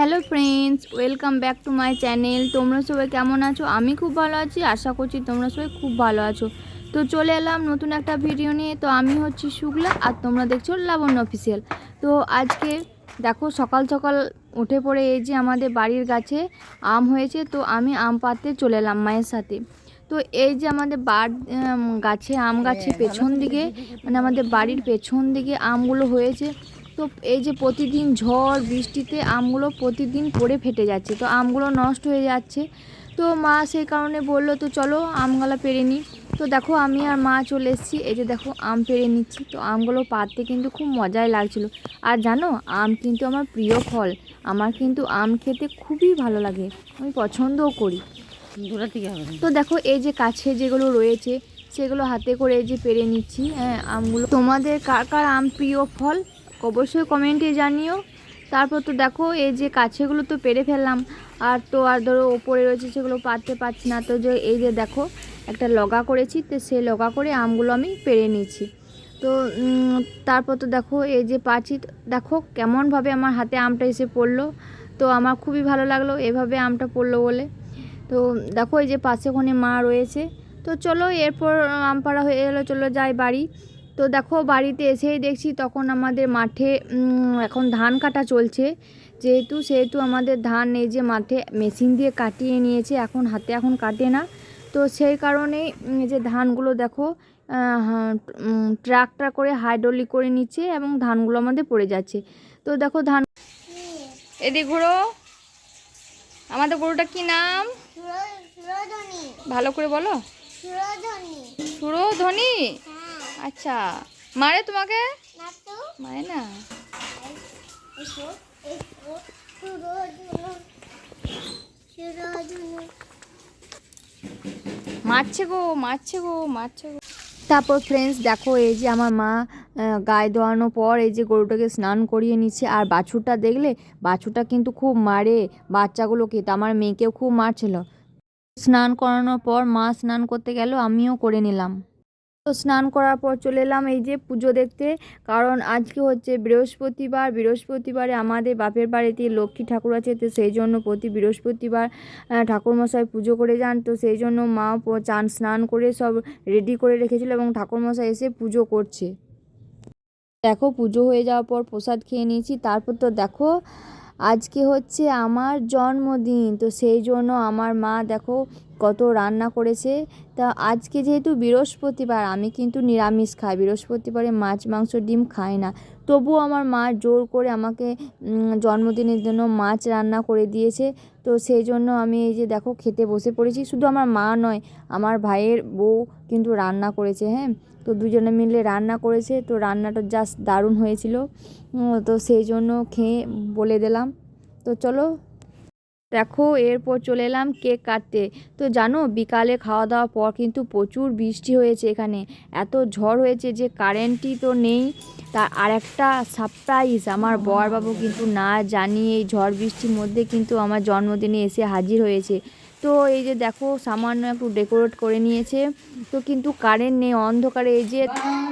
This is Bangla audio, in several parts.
Hello friends welcome back to my channel তোমরা সবাই কেমন আছো? আমি খুব ভালো আছি। আশা করছি তোমরা সবাই খুব ভালো আছো। তো চলে এলাম নতুন একটা ভিডিও নিয়ে। তো আমি হচ্ছি শুক্লা আর তোমরা দেখছ লাবণ্য অফিসিয়াল তো আজকে দেখো সকাল সকাল উঠে পড়ে এই যে আমাদের বাড়ির গাছে আম হয়েছে। তো আমি আম পাড়তে চলে এলাম মায়ের সাথে। তো এই যে আমাদের বাড় গাছে আম গাছে পেছন দিকে মানে আমাদের বাড়ির পেছন দিকে আমগুলো হয়েছে। তো এই যে প্রতিদিন ঝড় বৃষ্টিতে আমগুলো প্রতিদিন পড়ে ফেটে যাচ্ছে। তো আমগুলো নষ্ট হয়ে যাচ্ছে। তো মা সেই কারণে বলল তো চলো আমগুলো পেরে নিই। তো দেখো আমি আর মা চলে এসেছি। এই যে দেখো আম পেরে নিচ্ছি। তো আমগুলো পাড়তে কিন্তু খুব মজাই লাগছিল। আর জানো আম কিন্তু আমার প্রিয় ফল। আমার কিন্তু আম খেতে খুবই ভালো লাগে। আমি পছন্দও করি। তো দেখো এই যে কাছে যেগুলো রয়েছে সেগুলো হাতে করে এই যে পেরে নিচ্ছি। হ্যাঁ আমগুলো। তোমাদের কার কার আম প্রিয় ফল? অবশ্যই কমেন্টে জানিও। তারপর তো দেখো, এই যে কাছেগুলো তো পেরে ফেললাম। আর তো আর ধরো ওপরে রয়েছে সেগুলো পারতে পারছি না। তো যে এই যে দেখো, একটা লগা করেছি। তো সেই লগা করে আমগুলো আমি পেরে নিয়েছি। তো তারপর তো দেখো, এই যে পাচ্ছি দেখো কেমনভাবে আমার হাতে আমটা এসে পড়ল। তো আমার খুবই ভালো লাগল এভাবে আমটা পড়ল বলে। তো দেখো, এই যে পাশে ওখানে মা রয়েছে। তো চলো, এরপর আম পাড়া হয়ে গেলো, চলো যাই বাড়ি। তো দেখো বাড়িতে এসেই দেখছি তখন আমাদের মাঠে এখন ধান কাটা চলছে। যেহেতু সেহেতু আমাদের ধান এই যে মাঠে মেশিন দিয়ে কাটিয়ে নিয়েছে এখন হাতে এখন কাটে না। তো সেই কারণেই যে ধানগুলো দেখো ট্রাক্টর করে হাইড্রোলিক করে নিচ্ছে এবং ধানগুলো আমাদের পড়ে যাচ্ছে। তো দেখো ধান এদিকে ঘুরো। আমাদের গরুটা কি নাম? ভালো করে বলো। সুরধনী। সুরধ্বনি হ্যাঁ আচ্ছা মারে তোমাকে? না মারে মারছে গো মারছে গো মারছে গো। তারপর ফ্রেন্ডস দেখো এই যে আমার মা গায়ে দোয়ানোর পর এই যে গরুটাকে স্নান করিয়ে নিচ্ছে আর বাছুরটা দেখলে বাছুরটা কিন্তু খুব মারে বাচ্চাগুলোকে তো আমার মেয়েকেও খুব মারছিল। স্নান করানোর পর মা স্নান করতে গেল আমিও করে নিলাম। তো স্নান করার পর চলে এলাম এই যে পুজো দেখতে। কারণ আজকে হচ্ছে বৃহস্পতিবার, বৃহস্পতিবারে আমাদের বাপের বাড়িতে লক্ষ্মী ঠাকুর আছে, তো সেই জন্য প্রতি বৃহস্পতিবার ঠাকুরমশাই পুজো করে যান। তো সেই জন্য মা চান স্নান করে সব রেডি করে রেখেছিল এবং ঠাকুরমশাই এসে পুজো করছে। দেখো পুজো হয়ে যাওয়ার পর প্রসাদ খেয়ে নিয়েছি। তারপর তো দেখো, আজকে হচ্ছে আমার জন্মদিন। তো সেই জন্য আমার মা দেখো কত রান্না করেছে। তা আজকে যেহেতু বৃহস্পতিবার, আমি কিন্তু নিরামিষ খাই। বৃহস্পতিবারে মাছ, মাংস, ডিম খাই না। তবুও আমার মা জোর করে আমাকে জন্মদিনের জন্য মাছ রান্না করে দিয়েছে। তো সেই জন্য আমি এই যে দেখো খেতে বসে পড়েছি। শুধু আমার মা নয়, আমার ভাইয়ের বউ কিন্তু রান্না করেছে হ্যাঁ? তো দুজনে মিলে রান্না করেছে। তো রান্নাটা জাস্ট দারুণ হয়েছিল। তো সেই জন্য খেয়ে বলে দিলাম। তো চলো দেখো, এরপর চলে এলাম কেক কাটতে। তো জানো, বিকালে খাওয়া দাওয়ার পর কিন্তু প্রচুর বৃষ্টি হয়েছে এখানে। এত ঝড় হয়েছে যে কারেন্টই তো নেই। তার আরেকটা সারপ্রাইজ আমার বরবাবু কিন্তু না জানিয়ে এই ঝড় বৃষ্টির মধ্যে কিন্তু আমার জন্মদিনে এসে হাজির হয়েছে। তো এই যে দেখো, সামান্য একটু ডেকোরেট করে নিয়েছে। তো কিন্তু কারেন্ট নেই, অন্ধকারে এই যে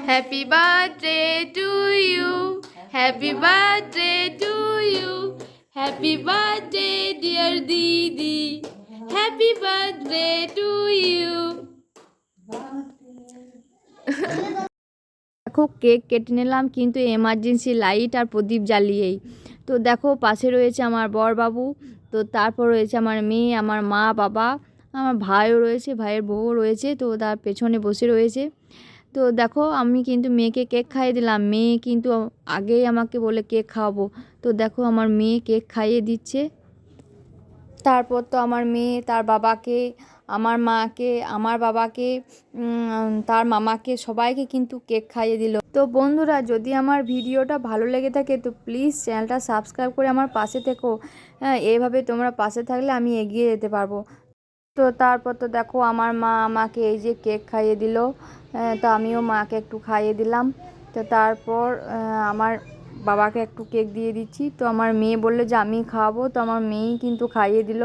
happy birthday to you happy birthday to you happy birthday dear দিদি হ্যাপি বার্থডে টু ইউ দেখো, কেক কেটে নিলাম, কিন্তু এমার্জেন্সি লাইট আর প্রদীপ জ্বালিয়েই। তো দেখো, পাশে রয়েছে আমার বরবাবু, তো তারপর রয়েছে আমার মেয়ে, আমার মা, বাবা, আমার ভাইও রয়েছে, ভাইয়ের বউও রয়েছে, তো তার পেছনে বসে রয়েছে। তো দেখো, আমি কিন্তু মেয়েকে কেক খাইয়ে দিলাম। মেয়ে কিন্তু আগেই আমাকে বলে কেক খাওয়াবো। তো দেখো, আমার মেয়ে কেক খাইয়ে দিচ্ছে। তারপর তো আমার মেয়ে তার বাবাকে, আমার মাকে, আমার বাবাকে তার মামাকে সবাইকে কিন্তু কেক খাইয়ে দিল। তো বন্ধুরা, যদি আমার ভিডিওটা ভালো লেগে থাকে, তো প্লিজ চ্যানেলটা সাবস্ক্রাইব করে আমার পাশে থেকো। হ্যাঁ এভাবে তোমরা পাশে থাকলে আমি এগিয়ে যেতে পারব। তো তারপর তো দেখো আমার মা আমাকে এই যে কেক খাইয়ে দিল। তো আমিও মাকে একটু খাইয়ে দিলাম। তো তারপর আমার বাবাকে একটু কেক দিয়ে দিচ্ছি। তো আমার মেয়ে বলল যে, আমি খাওয়াবো তো আমার মেয়েই কিন্তু খাইয়ে দিল।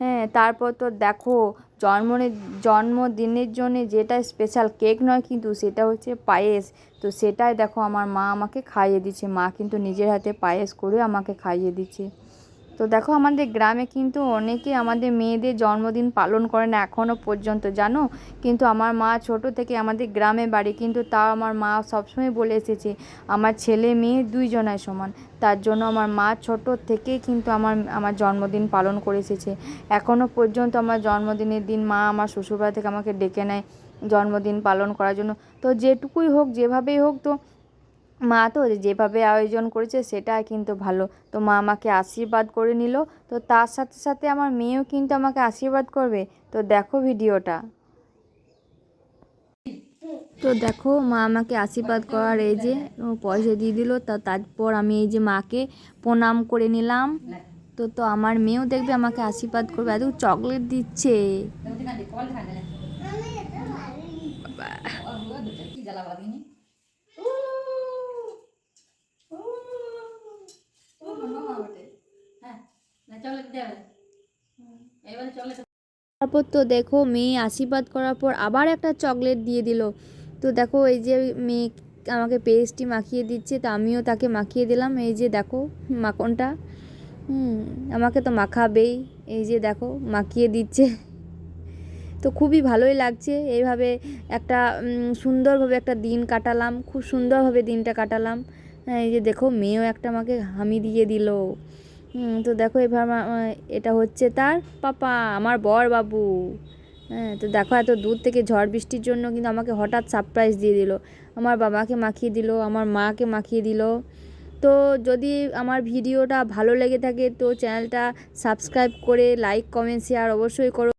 হ্যাঁ তারপর তো দেখো জন্মনের জন্মদিনের জন্য যেটা স্পেশাল কেক নয় কিন্তু সেটা হচ্ছে পায়েস। তো সেটাই দেখো, আমার মা আমাকে খাইয়ে দিচ্ছে। মা কিন্তু নিজের হাতে পায়েস করে আমাকে খাইয়ে দিচ্ছে। তো দেখো আমাদের গ্রামে কিন্তু অনেকে আমাদের মেয়েদের জন্মদিন পালন করে না এখনও পর্যন্ত, জানো? কিন্তু আমার মা ছোট থেকে আমাদের গ্রামে বাড়ি কিন্তু তাও আমার মা সবসময় বলে এসেছে, আমার ছেলে মেয়ে দুইজনাই সমান। তার জন্য আমার মা ছোট থেকেই কিন্তু আমার আমার জন্মদিন পালন করে এসেছে। এখনও পর্যন্ত আমার জন্মদিনের দিন মা আমার শ্বশুরবাড়ি থেকে আমাকে ডেকে নেয় জন্মদিন পালন করার জন্য। তো যেটুকুই হোক, যেভাবেই হোক তো মা তো যেভাবে আয়োজন করেছে সেটা কিন্তু ভালো। তো মা আমাকে আশীর্বাদ করে নিল। তো তার সাথে সাথে আমার মেয়েও কিন্তু আমাকে আশীর্বাদ করবে। তো দেখো ভিডিওটা। তো দেখো মা আমাকে আশীর্বাদ করার এই যে পয়সা দিয়ে দিল। তা তারপর আমি এই যে মাকে প্রণাম করে নিলাম। তো তো আমার মেয়েও দেখবে আমাকে আশীর্বাদ করবে। এত চকলেট দিচ্ছে এটা ভালো তারপর তো দেখো মেয়ে আশীর্বাদ করার পর আবার একটা চকলেট দিয়ে দিল। তো দেখো এই যে মেয়ে আমাকে পেস্টটি মাখিয়ে দিচ্ছে, তো আমিও তাকে মাখিয়ে দিলাম। এই যে দেখো মাখনটা হুম, আমাকে তো মাখাবেই। এই যে দেখো মাখিয়ে দিচ্ছে। তো খুবই ভালোই লাগছে। এইভাবে একটা সুন্দরভাবে একটা দিন কাটালাম। খুব সুন্দরভাবে দিনটা কাটালাম। এই যে দেখো মেয়েও একটা আমাকে হামি দিয়ে দিল। তো দেখো এবার এটা হচ্ছে তার পাপা, আমার বর বাবু। হ্যাঁ তো দেখো এত দূর থেকে ঝড় বৃষ্টির জন্য কিন্তু আমাকে হঠাৎ সারপ্রাইজ দিয়ে দিল। আমার বাবাকে মাখিয়ে দিল, আমার মাকে মাখিয়ে দিল। তো যদি আমার ভিডিওটা ভালো লেগে থাকে তো চ্যানেলটা সাবস্ক্রাইব করে লাইক কমেন্ট শেয়ার অবশ্যই করো।